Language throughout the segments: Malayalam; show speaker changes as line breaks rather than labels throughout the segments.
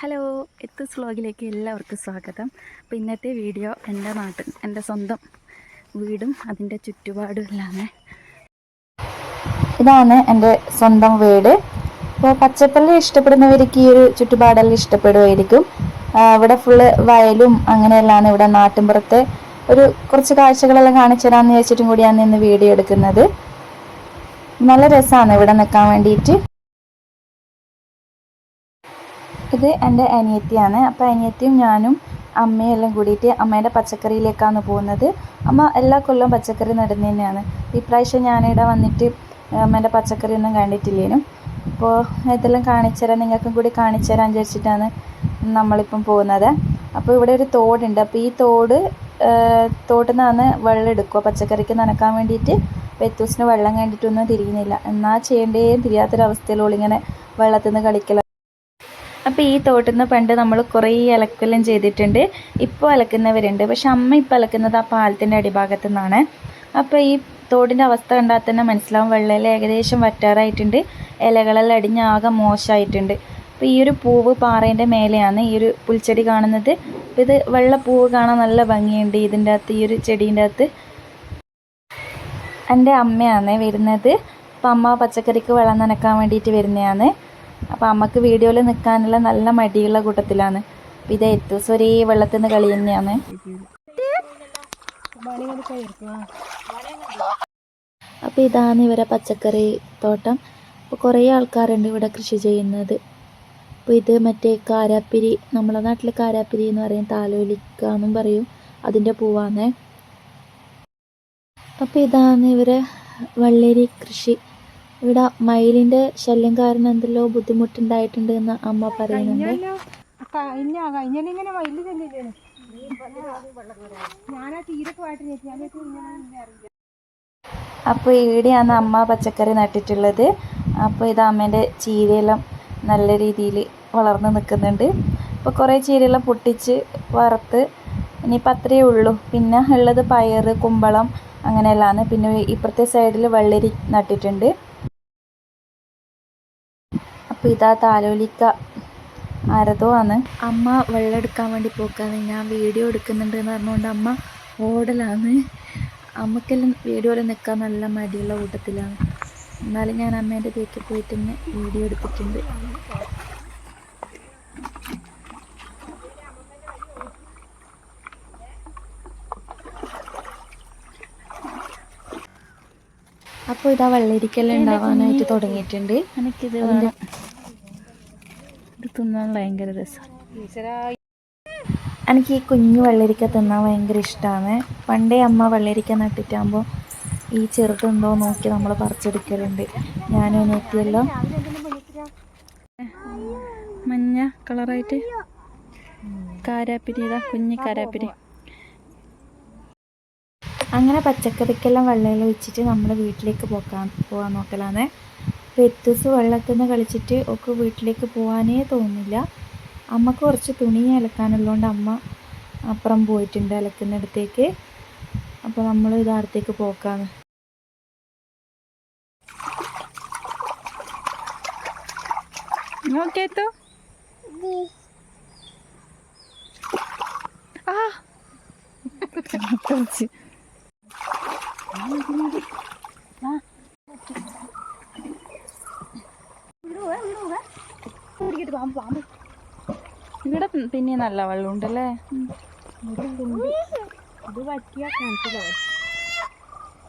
ഹലോ എത്ത് സ്ലോഗിലേക്ക് എല്ലാവർക്കും സ്വാഗതം. അപ്പോൾ ഇന്നത്തെ വീഡിയോ എന്റെ നാട്ടിൽ എന്റെ സ്വന്തം വീടും അതിന്റെ ചുറ്റുപാടും എല്ലാം
ഇതാണ് എന്റെ സ്വന്തം വീട്. അപ്പോൾ പച്ചപ്പള്ളി ഇഷ്ടപ്പെടുന്നവർക്ക് ഈ ഒരു ചുറ്റുപാടെല്ലാം ഇഷ്ടപ്പെടുമായിരിക്കും ഇവിടെ ഫുള്ള് വയലും അങ്ങനെയെല്ലാം ഇവിടെ നാട്ടിൻപുറത്തെ ഒരു കുറച്ച് കാഴ്ചകളെല്ലാം കാണിച്ചു തരാമെന്ന് വെച്ചിട്ടും കൂടിയാണ് ഇന്ന് വീഡിയോ എടുക്കുന്നത്. നല്ല രസമാണ് ഇവിടെ നിൽക്കാൻ വേണ്ടിയിട്ട്. ഇത് എന്റെ അനിയത്തിയാണ്. അപ്പോൾ അനിയത്തിയും ഞാനും അമ്മയും എല്ലാം കൂടിയിട്ട് അമ്മേന്റെ പച്ചക്കറിയിലേക്കാണ് പോകുന്നത്. അമ്മ എല്ലാ കൊല്ലവും പച്ചക്കറി നടുന്നത് തന്നെയാണ്. ഇപ്രാവശ്യം ഞാനിവിടെ വന്നിട്ട് അമ്മേന്റെ പച്ചക്കറി ഒന്നും കണ്ടിട്ടില്ലേനും. അപ്പോൾ ഇതെല്ലാം കാണിച്ചു തരാം നിങ്ങൾക്കും കൂടി കാണിച്ചു തരാൻ വിചാരിച്ചിട്ടാണ് നമ്മളിപ്പം പോകുന്നത്. അപ്പോൾ ഇവിടെ ഒരു തോടുണ്ട്. അപ്പോൾ ഈ തോട് തോട്ടിൽ നിന്നാണ് വെള്ളം എടുക്കുക. പച്ചക്കറിക്ക് നനക്കാൻ വേണ്ടിയിട്ട് പെത്തൂസിന് വെള്ളം കണ്ടിട്ടൊന്നും തിരിയുന്നില്ല. എന്നാൽ ചെയ്യേണ്ടേ തിരിയാത്തൊരവസ്ഥയിലുള്ള ഇങ്ങനെ വെള്ളത്തിൽ നിന്ന് കളിക്കല അപ്പോൾ ഈ തോട്ടിൽ നിന്ന് പണ്ട് നമ്മൾ കുറേ അലക്കലും ചെയ്തിട്ടുണ്ട്. ഇപ്പോൾ അലക്കുന്നവരുണ്ട്. പക്ഷെ അമ്മ ഇപ്പോൾ അലക്കുന്നത് ആ പാലത്തിന്റെ അടിഭാഗത്തു നിന്നാണ് അപ്പോൾ ഈ തോടിന്റെ അവസ്ഥ കണ്ടാൽ തന്നെ മനസ്സിലാവും. വെള്ളം ഏകദേശം വറ്റാറായിട്ടുണ്ട്. ഇലകളെല്ലാം അടിഞ്ഞ് ആകെ മോശമായിട്ടുണ്ട്. അപ്പോൾ ഈ ഒരു പൂവ് പാറേന്റെ മേലെയാണ് ഈ ഒരു പുൽച്ചെടി കാണുന്നത്. അപ്പോൾ ഇത് വെള്ളപ്പൂവ് കാണാൻ നല്ല ഭംഗിയുണ്ട് ഇതിന്റെ അകത്ത് ഈ ഒരു ചെടീന്റെ അകത്ത്. എന്റെ അമ്മയാണ് വരുന്നത്. അപ്പം അമ്മ പച്ചക്കറിക്ക് വെള്ളം നനക്കാൻ വേണ്ടിയിട്ട് വരുന്നതാണ്. അപ്പം അമ്മയ്ക്ക് വീഡിയോയിൽ നിൽക്കാനുള്ള നല്ല മടിയുള്ള കൂട്ടത്തിലാണ്. അപ്പം ഇത് എത്തു ഒരേ വെള്ളത്തിൽ നിന്ന് കളി തന്നെയാണ്. അപ്പം ഇതാണ് ഇവരെ പച്ചക്കറി തോട്ടം. അപ്പോൾ കുറേ ആൾക്കാരുണ്ട് ഇവിടെ കൃഷി ചെയ്യുന്നത്. അപ്പോൾ ഇത് മറ്റേ കാരാപ്പിരി നമ്മുടെ നാട്ടിൽ കാരാപ്പിരി എന്ന് പറയും താലോലിക്ക എന്നും പറയും. അതിന്റെ പൂവാണ്. അപ്പോൾ ഇതാണ് ഇവരെ വെള്ളരി കൃഷി. ഇവിടെ മയിലിന്റെ ശല്യം കാരണം എന്തല്ലോ ബുദ്ധിമുട്ടുണ്ടായിട്ടുണ്ട് എന്ന് അമ്മ പറയുന്നുണ്ട്.
ഇങ്ങനെ ഞാനാ ഞാൻ
അപ്പോൾ ഇവിടെയാണ് അമ്മ പച്ചക്കറി നട്ടിട്ടുള്ളത്. അപ്പോൾ ഇത് അമ്മേന്റെ ചീരയെല്ലാം നല്ല രീതിയിൽ വളർന്ന് നിൽക്കുന്നുണ്ട്. അപ്പോൾ കുറേ ചീരയെല്ലാം പൊട്ടിച്ച് വറുത്ത് ഇനിയിപ്പോൾ അത്രയേ ഉള്ളൂ. പിന്നെ ഉള്ളത് പയറ് കുമ്പളം അങ്ങനെയെല്ലാമാണ് പിന്നെ ഇപ്പുറത്തെ സൈഡിൽ വെള്ളരി നട്ടിട്ടുണ്ട്. അപ്പോൾ ഇതാ താലോലിക്ക ആരതോ ആണ് അമ്മ വെള്ളം എടുക്കാൻ വേണ്ടി പോക്കാണ്. ഞാൻ വീഡിയോ എടുക്കുന്നുണ്ട് എന്ന് പറഞ്ഞുകൊണ്ട് അമ്മ ഓടലാണ്. അമ്മക്കെല്ലാം വീഡിയോയിൽ നിൽക്കാൻ നല്ല മടിയുള്ള കൂട്ടത്തിലാണ്. എന്നാലും ഞാൻ അമ്മേന്റെ തേക്ക് പോയിട്ട് തന്നെ വീഡിയോ എടുത്തിട്ടുണ്ട് അപ്പോൾ ഇതാ വെള്ളരിക്കെല്ലാം ഉണ്ടാവാനായിട്ട് തുടങ്ങിയിട്ടുണ്ട്.
എനിക്കിത് തിന്നാൻ ഭയങ്കര രസമാണ്
എനിക്ക് ഈ കുഞ്ഞു വെള്ളരിക്ക തിന്നാൻ ഭയങ്കര ഇഷ്ടമാണ് പണ്ടേ അമ്മ വെള്ളരിക്ക നട്ടിട്ടാകുമ്പോൾ ഈ ചെറുതുണ്ടോ നോക്കി നമ്മൾ പറിച്ചെടുക്കലുണ്ട്. ഞാനും നോക്കിയല്ലോ
മഞ്ഞ കളറായിട്ട്. കാരാപ്പിരി ഇതാ കുഞ്ഞി കാരാപ്പിരി
അങ്ങനെ പച്ചക്കറിക്കെല്ലാം വെള്ളയിൽ ഒഴിച്ചിട്ട് നമ്മൾ വീട്ടിലേക്ക് പോക്കാൻ പോകാൻ നോക്കലാണ് പെത്തൂസ് വെള്ളത്തിൽ നിന്ന് കളിച്ചിട്ട് ഒക്കെ വീട്ടിലേക്ക് പോകാനേ തോന്നില്ല. അമ്മയ്ക്ക് കുറച്ച് തുണി അലക്കാനുള്ളതുകൊണ്ട് അമ്മ അപ്പുറം പോയിട്ടുണ്ട് അലക്കുന്നിടത്തേക്ക്. അപ്പോൾ നമ്മൾ ഇതാർത്തേക്ക് പോക്കാന്ന് പോക്കാണ്.
നോക്കിയേത്തോ ആ. കുറച്ച് ഇവിടെ പിന്നെ നല്ല വെള്ളമുണ്ടല്ലേ?
ഇത് പറ്റിയ കിണറ്റിലോ?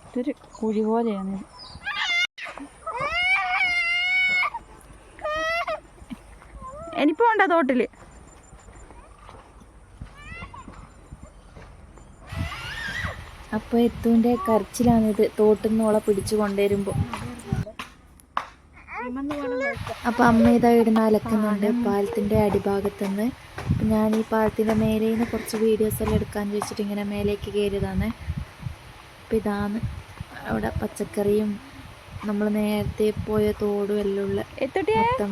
ഇതൊരു കുഴി പോലെയാണ്. ഇനിയിപ്പോ ഉണ്ടോ തോട്ടിൽ.
അപ്പോൾ എത്തുവിന്റെ കരച്ചിലാണിത് തോട്ടിൽ നിന്ന് ഓളെ പിടിച്ചു കൊണ്ടുവരുമ്പോൾ അപ്പോൾ അമ്മ ഇതാ ഇടുന്ന അലക്കുന്നുണ്ട് പാലത്തിന്റെ അടിഭാഗത്തുനിന്ന്. ഞാൻ ഈ പാലത്തിന്റെ മേലെ നിന്ന് കുറച്ച് വീഡിയോസ് എല്ലാം എടുക്കാൻ വെച്ചിട്ട് ഇങ്ങനെ മേലേക്ക് കയറിയതാണ്. അപ്പം ഇതാണ് അവിടെ പച്ചക്കറിയും നമ്മൾ നേരത്തെ പോയ തോടും എല്ലാം ഉള്ള മൊത്തം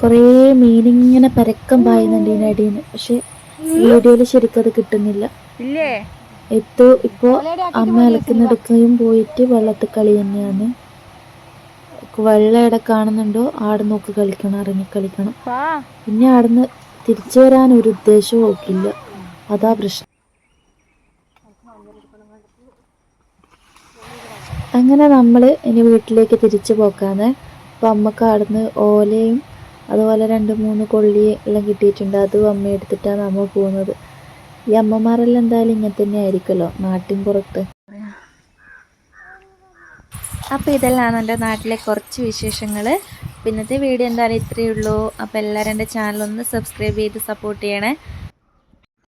കുറേ മീനിങ്ങനെ പരക്കം പായുന്നുണ്ട് ഇതിനടിയിൽ നിന്ന് പക്ഷെ വീഡിയോയിൽ ശരിക്കും അത് കിട്ടുന്നില്ല. എത്തു ഇപ്പോൾ അമ്മ അലക്കുന്നിടക്കുകയും പോയിട്ട് വെള്ളത്തിൽ കളി തന്നെയാണ്. വെള്ളം എവിടെ കാണുന്നുണ്ടോ ആടെ നോക്കി കളിക്കണം ഇറങ്ങി കളിക്കണം. പിന്നെ ആടുന്ന് തിരിച്ചു വരാൻ ഒരു ഉദ്ദേശവും ഓക്കില്ല അതാ പ്രശ്നം. അങ്ങനെ നമ്മൾ ഇനി വീട്ടിലേക്ക് തിരിച്ചു പോക്കാന്ന് അപ്പം അമ്മയ്ക്ക് ആടുന്ന് ഓലയും അതുപോലെ രണ്ട് മൂന്ന് കൊള്ളി എല്ലാം കിട്ടിയിട്ടുണ്ട്. അതും അമ്മ എടുത്തിട്ടാണ് അമ്മ പോകുന്നത്. ഈ അമ്മമാരെല്ലാം എന്തായാലും ഇങ്ങനെ തന്നെ ആയിരിക്കുമല്ലോ നാട്ടിൻ പുറത്ത്. അപ്പോൾ ഇതെല്ലാം എന്റെ നാട്ടിലെ കുറച്ച് വിശേഷങ്ങൾ. പിന്നത്തെ വീഡിയോ എന്തായാലും ഇത്രയേ ഉള്ളൂ. അപ്പോൾ എല്ലാവരും എന്റെ ചാനലൊന്ന് സബ്സ്ക്രൈബ് ചെയ്ത് സപ്പോർട്ട് ചെയ്യണേ.